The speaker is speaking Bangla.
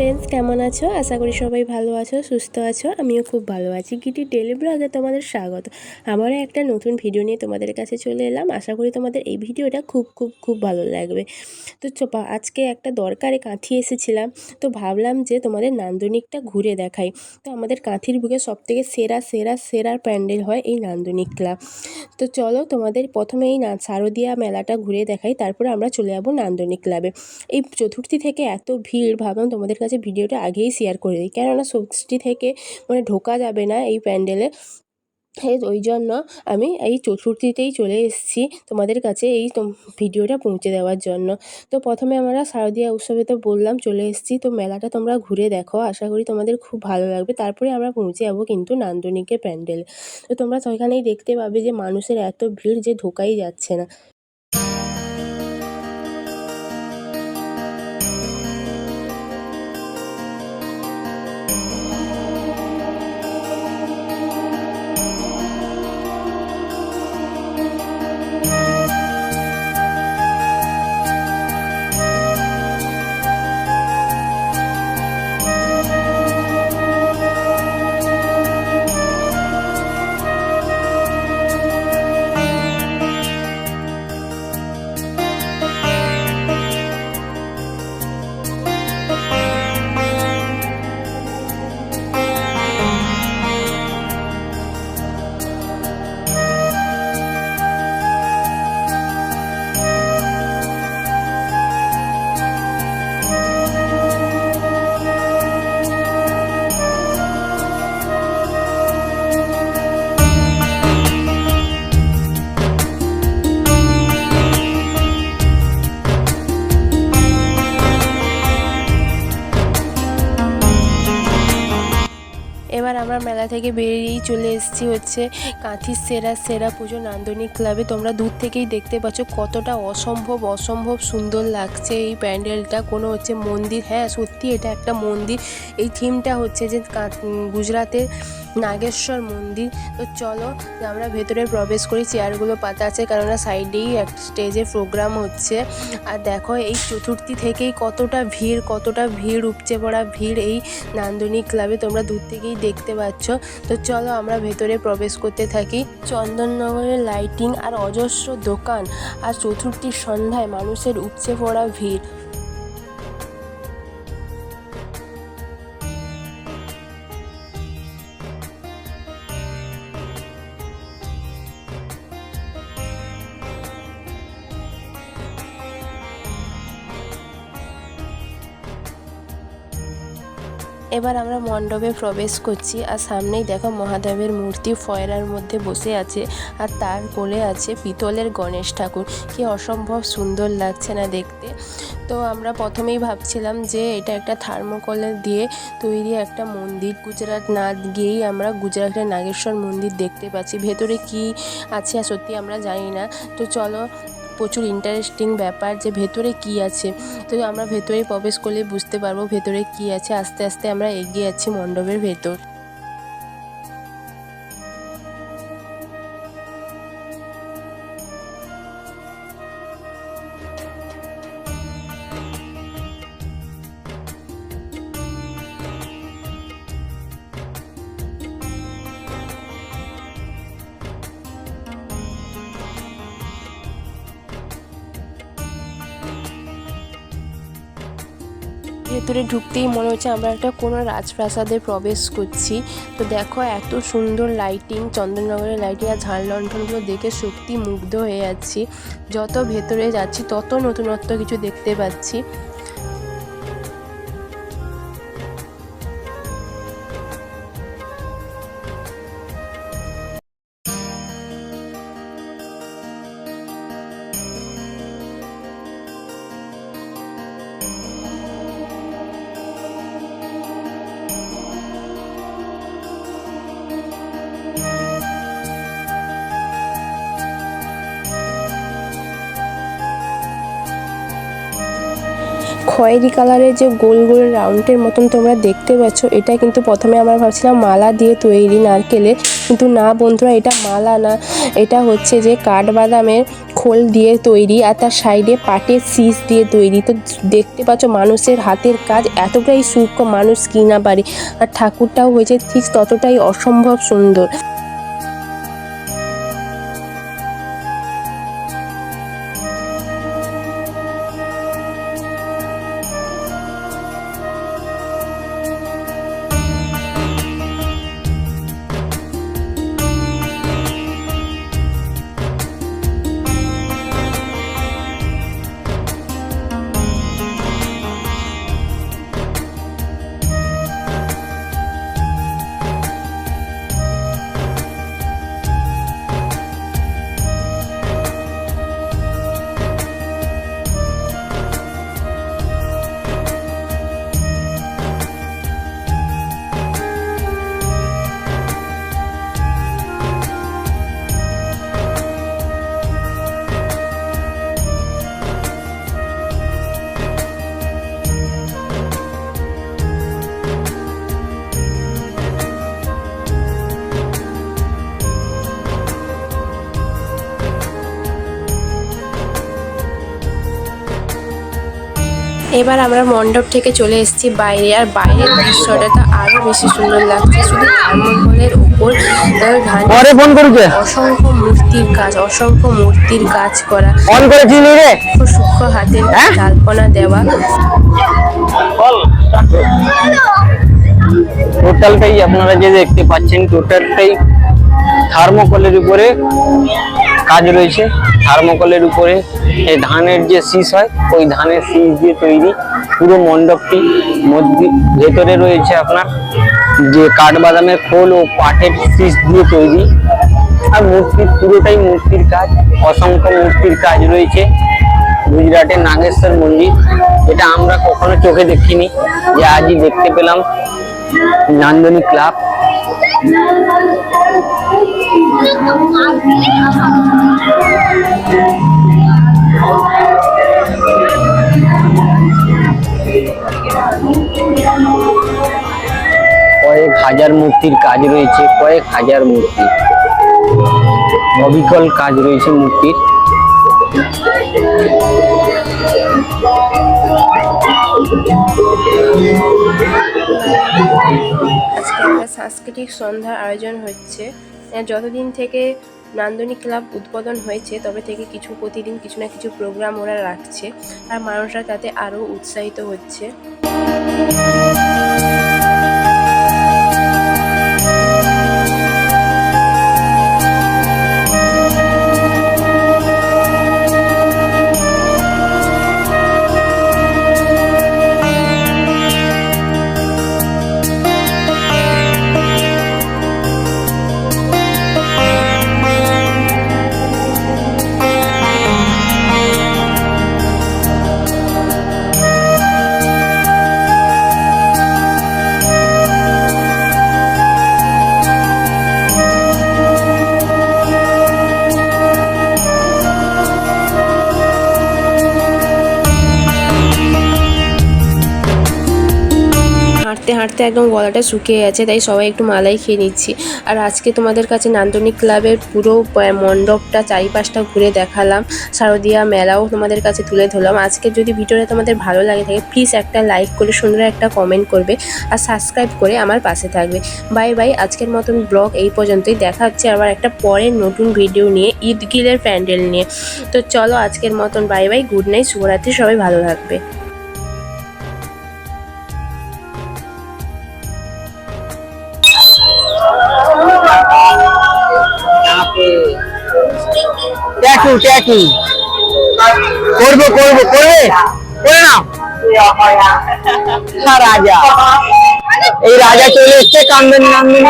siempre ফ্রেন্ডস কেমন আছো? আশা করি সবাই ভালো আছো, সুস্থ আছো। আমিও খুব ভালো আছি। গিটি ডেলি ব্লগে তোমাদের স্বাগত। আমারও একটা নতুন ভিডিও নিয়ে তোমাদের কাছে চলে এলাম। আশা করি তোমাদের এই ভিডিওটা খুব খুব খুব ভালো লাগবে। তো চোপা, আজকে একটা দরকারে কাঁথি এসেছিলাম। তো ভাবলাম যে তোমাদের নান্দনিকটা ঘুরে দেখাই। তো আমাদের কাঁথির বুকে সবথেকে সেরা সেরা সেরা প্যান্ডেল হয় এই নান্দনিক ক্লাব তো চলো তোমাদের প্রথমে এই না শারদীয়া মেলাটা ঘুরে দেখাই। তারপরে আমরা চলে যাব নান্দনিক ক্লাবে। এই চতুর্থী থেকে এত ভিড়, ভাবলাম তোমাদের কাছে ভিডিওটা আগেই শেয়ার করে দিই। কেননা ষষ্ঠী থেকে মানে ঢোকা যাবে না এই প্যান্ডেলে ওই জন্য আমি এই চতুর্থীতেই চলে এসেছি তোমাদের কাছে এই ভিডিওটা পৌঁছে দেওয়ার জন্য। তো প্রথমে আমরা শারদীয়া উৎসবে তো বললাম চলে এসেছি। তো মেলাটা তোমরা ঘুরে দেখো। আশা করি তোমাদের খুব ভালো লাগবে। তারপরে আমরা পৌঁছে যাব কিন্তু নান্দনিকের প্যান্ডেল তো তোমরা সেখানেই দেখতে পাবে যে মানুষের এত ভিড় যে ঢোকাই যাচ্ছে না। থেকে বেরিয়েই চলে এসেছি হচ্ছে কাঁথির সেরা সেরা পুজো নান্দনিক ক্লাবে। তোমরা দূর থেকেই দেখতে পাচ্ছ কতটা অসম্ভব অসম্ভব সুন্দর লাগছে এই প্যান্ডেলটা। কোনো হচ্ছে মন্দির হ্যাঁ সত্যি এটা একটা মন্দির। এই থিমটা হচ্ছে যে উম, নাগেশ্বর মন্দির। তো চলো আমরা ভেতরে প্রবেশ করি চেয়ারগুলো পাতা আছে কেননা সাইডেই এক স্টেজে প্রোগ্রাম হচ্ছে। আর দেখো এই চতুর্থী থেকেই কতটা ভিড় কতটা ভিড় উপচে পড়া ভিড় এই নান্দনিক ক্লাবে। তোমরা দূর থেকেই দেখতে পাচ্ছ। তো চলো আমরা ভেতরে প্রবেশ করতে থাকি। চন্দননগরের লাইটিং আর অজস্র দোকান আর চতুর্থীর সন্ধ্যায় মানুষের উপচে পড়া ভিড়। এবার আমরা মণ্ডপে প্রবেশ করছি আর সামনেই দেখো মহাদেবের মূর্তি ফয়রার মধ্যে বসে আছে আর তার কোলে আছে পিতলের গণেশ ঠাকুর। কি অসম্ভব সুন্দর লাগছে না দেখতে। তো আমরা প্রথমেই ভাবছিলাম যে এটা একটা থার্মোকলের দিয়ে তৈরি একটা মন্দির। গুজরাট না গিয়েই আমরা গুজরাটের নাগেশ্বর মন্দির দেখতে পাচ্ছি। ভেতরে কি আছে সত্যি আমরা জানি না। তো চলো প্রচুর ইন্টারেস্টিং ব্যাপার যে ভেতরে কি আছে। তো আমরা ভেতরে প্রবেশ করলে বুঝতে পারব ভেতরে কি আছে। আস্তে আস্তে আমরা এগিয়ে যাচ্ছি মণ্ডপের ভেতর। ভেতরে ঢুকতেই মনে হচ্ছে আমরা একটা কোনো রাজপ্রাসাদে প্রবেশ করছি। তো দেখো এত সুন্দর লাইটিং চন্দননগরের লাইটিং আর ঝাল লণ্ঠনগুলো দেখে সত্যি মুগ্ধ হয়ে যাচ্ছি। যত ভেতরে যাচ্ছি, তত নতুনত্ব কিছু দেখতে পাচ্ছি। খয়েরি কালারের যে গোল গোল রাউন্ডের মতন তোমরা দেখতে পাচ্ছ, এটা কিন্তু প্রথমে আমরা ভাবছিলাম মালা দিয়ে তৈরি নারকেলের, কিন্তু না বন্ধুরা, এটা মালা না, এটা হচ্ছে যে কাঠবাদামের খোল দিয়ে তৈরি আর তার সাইডে পাটের শীষ দিয়ে তৈরি। তো দেখতে পাচ্ছ মানুষের হাতের কাজ, এতটাই সূক্ষ্ম মানুষ কি না পারে আর ঠাকুরটাও হয়েছে ঠিক ততটাই অসম্ভব সুন্দর। এবার আমরা মণ্ডপ থেকে চলে এসেছি বাইরে আর বাইরের দৃশ্যটা তো আরও বেশি সুন্দর লাগছে। শুধু থার্মোকলের উপর পরে ফোন করছে? অসংখ্য মূর্তির কাজ অসংখ্য মূর্তির কাজ করা। অন করেছিস রে? সূক্ষ্ম সূক্ষ্ম হাতের হ্যাঁ? জালপনা দেওয়া। টোটালটাই আপনারা যে দেখতে পাচ্ছেন টোটালটাই থার্মোকলের উপরে কাজ রয়েছে। থার্মোকলের উপরে এই ধানের যে শীষ হয়, ওই ধানের শীষ দিয়ে তৈরি পুরো মণ্ডপটি। মধ্যে ভেতরে রয়েছে আপনার যে কাঠবাদামের খোল ও পাটের শীষ দিয়ে তৈরি। আর মূর্তির পুরোটাই মূর্তির কাজ, অসংখ্য মূর্তির কাজ রয়েছে। গুজরাটের নাগেশ্বর মন্দির, এটা আমরা কখনো চোখে দেখিনি, যে আজই দেখতে পেলাম। নান্দনী ক্লাব। কয়েক হাজার মূর্তির কাজ রয়েছে কয়েক হাজার মূর্তি। অবিকল কাজ রয়েছে মূর্তির। একটা সাংস্কৃতিক সন্ধ্যার আয়োজন হচ্ছে। যতদিন থেকে নান্দনিক ক্লাব উদ্বোধন হয়েছে, তবে থেকে কিছু প্রতিদিন কিছু না কিছু প্রোগ্রাম ওরা রাখছে। আর মানুষরা তাতে আরও উৎসাহিত হচ্ছে। হাঁটতে হাঁটতে একদম গলাটা শুকিয়ে গেছে, তাই সবাই একটু মালাই খেয়ে নিচ্ছি। আর আজকে তোমাদের কাছে নান্দনিক ক্লাবের পুরো মণ্ডপটা চারিপাশটা ঘুরে দেখালাম। শারদীয়া মেলাও তোমাদের কাছে তুলে ধরলাম। আজকে যদি ভিডিওটা তোমাদের ভালো লাগে থাকে প্লিজ একটা লাইক করে, সুন্দর একটা কমেন্ট করবে। আর সাবস্ক্রাইব করে আমার পাশে থাকবে। বাই বাই আজকের মতন ব্লগ এই পর্যন্তই। দেখা হচ্ছে আবার একটা পরের নতুন ভিডিও নিয়ে, ঈদগিলের প্যান্ডেল নিয়ে। তো চলো আজকের মতন বাই বাই গুড নাইট শুভরাত্রি, সবাই ভালো থাকবে। ট্যাটু ট্যাটু করব করব করবে? করে নাও। হ্যাঁ, রাজা। এই রাজা চলে এসছে কান্দন নান্দনী